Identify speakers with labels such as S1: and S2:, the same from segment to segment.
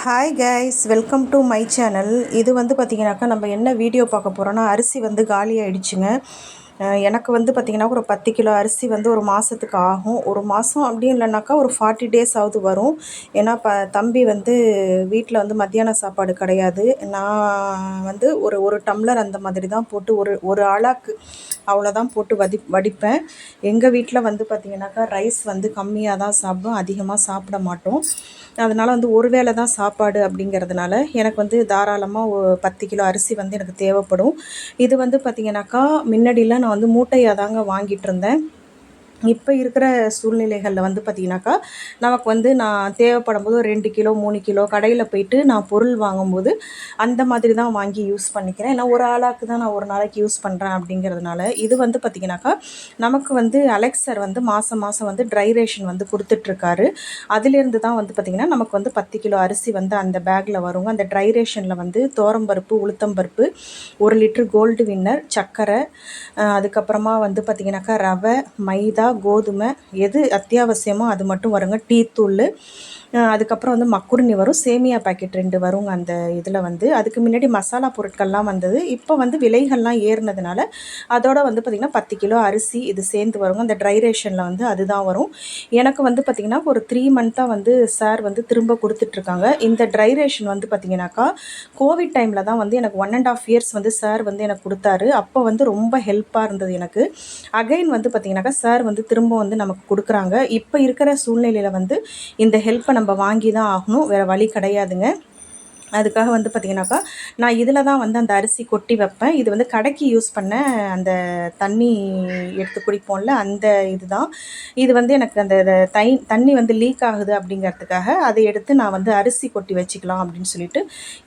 S1: Hi guys welcome to my channel இது வந்து பார்த்திங்கனாக்கா நம்ம என்ன வீடியோ பார்க்க போகிறோன்னா அரிசி வந்து காலி ஆகிடுச்சுங்க எனக்கு வந்து பார்த்திங்கன்னா ஒரு பத்து கிலோ அரிசி வந்து ஒரு மாதத்துக்கு ஆகும். ஒரு மாதம் அப்படின்னு இல்லைனாக்கா ஒரு ஃபார்ட்டி டேஸ் ஆகுது வரும். ஏன்னா ப தம்பி வந்து வீட்டில் வந்து மத்தியான சாப்பாடு கிடையாது. நான் வந்து ஒரு ஒரு டம்ளர் அந்த மாதிரி தான் போட்டு ஒரு ஒரு ஆளாக்கு அவ்வளோதான் போட்டு வதி வடிப்பேன். எங்கள் வீட்டில் வந்து பார்த்திங்கனாக்கா ரைஸ் வந்து கம்மியாக தான் சாப்பிடும் அதிகமாக சாப்பிட மாட்டோம். அதனால் வந்து ஒரு வேளை தான் சாப்பாடு அப்படிங்கிறதுனால எனக்கு வந்து தாராளமாக பத்து கிலோ அரிசி வந்து எனக்கு தேவைப்படும். இது வந்து பார்த்திங்கனாக்கா முன்னாடிலாம் நான் வந்து மூட்டையாக தாங்க வாங்கிட்டு இருந்தேன். இப்போ இருக்கிற சூழ்நிலைகளில் வந்து பார்த்திங்கனாக்கா நமக்கு வந்து நான் தேவைப்படும் போது ஒரு ரெண்டு கிலோ மூணு கிலோ கடையில் போயிட்டு நான் பொருள் வாங்கும்போது அந்த மாதிரி தான் வாங்கி யூஸ் பண்ணிக்கிறேன். ஏன்னா ஒரு ஆளாக்கு தான் நான் ஒரு நாளைக்கு யூஸ் பண்ணுறேன் அப்படிங்கிறதுனால இது வந்து பார்த்திங்கனாக்கா நமக்கு வந்து அலெக்சர் வந்து மாதம் மாதம் வந்து ட்ரை ரேஷன் வந்து கொடுத்துட்ருக்காரு. அதுலேருந்து தான் வந்து பார்த்திங்கன்னா நமக்கு வந்து பத்து கிலோ அரிசி வந்து அந்த பேக்கில் வருங்க. அந்த ட்ரை ரேஷனில் வந்து தோரம்பருப்பு உளுத்தம்பருப்பு ஒரு லிட்ரு கோல்டு வின்னர் சர்க்கரை அதுக்கப்புறமா வந்து பார்த்திங்கனாக்கா ரவை மைதா கோதுமை எது அத்தியாவசியமோ அது மட்டும் வருங்க. டீ தூள் அதுக்கப்புறம் வந்து மக்குருணி வரும். சேமியா பாக்கெட் ரெண்டு வருங்க அந்த இதில் வந்து. அதுக்கு முன்னாடி மசாலா பொருட்கள்லாம் வந்தது. இப்போ வந்து விலைகள்லாம் ஏறினதுனால அதோட வந்து பார்த்திங்கன்னா பத்து கிலோ அரிசி இது சேர்ந்து வருங்க. அந்த ட்ரை ரேஷனில் வந்து அதுதான் வரும். எனக்கு வந்து பார்த்திங்கன்னா ஒரு த்ரீ மந்த்தாக வந்து சார் வந்து திரும்ப கொடுத்துட்ருக்காங்க இந்த ட்ரை ரேஷன் வந்து பார்த்திங்கனாக்கா கோவிட் டைமில் தான் வந்து எனக்கு ஒன் அண்ட் ஆஃப் இயர்ஸ் வந்து சார் வந்து எனக்கு கொடுத்தாரு. அப்போ வந்து ரொம்ப ஹெல்ப்பாக இருந்தது எனக்கு. அகைன் வந்து பார்த்திங்கனாக்கா சார் வந்து வந்து திரும்ப வந்து நமக்கு கொடுக்குறாங்க. இப்போ இருக்கிற சூழ்நிலையில் வந்து இந்த ஹெல்ப்பை நம்ம வாங்கி தான் ஆகணும். வேறு வழி கிடையாதுங்க. அதுக்காக வந்து பார்த்திங்கனாக்கா நான் இதில் தான் வந்து அந்த அரிசி கொட்டி வைப்பேன். இது வந்து கடைக்கு யூஸ் பண்ண அந்த தண்ணி எடுத்து குடிப்போம்ல அந்த இது தான் இது வந்து எனக்கு அந்த தை தண்ணி வந்து லீக் ஆகுது அப்படிங்கிறதுக்காக அதை எடுத்து நான் வந்து அரிசி கொட்டி வச்சுக்கலாம் அப்படின்னு சொல்லிட்டு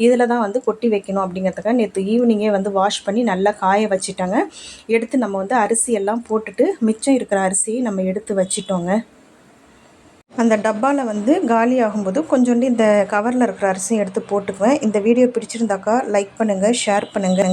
S1: இதில் தான் வந்து கொட்டி வைக்கணும் அப்படிங்கிறதுக்காக நேற்று ஈவினிங்கே வந்து வாஷ் பண்ணி நல்லா காய வச்சுட்டாங்க. எடுத்து நம்ம வந்து அரிசி எல்லாம் போட்டுட்டு மிச்சம் இருக்கிற அரிசியை நம்ம எடுத்து வச்சிட்டோங்க. அந்த டப்பாவில் வந்து காலி ஆகும்போது கொஞ்சோண்டு இந்த கவரில் இருக்கிற அரிசியும் எடுத்து போட்டுக்குவேன். இந்த வீடியோ பிடிச்சிருந்தாக்கா லைக் பண்ணுங்கள் ஷேர் பண்ணுங்கள்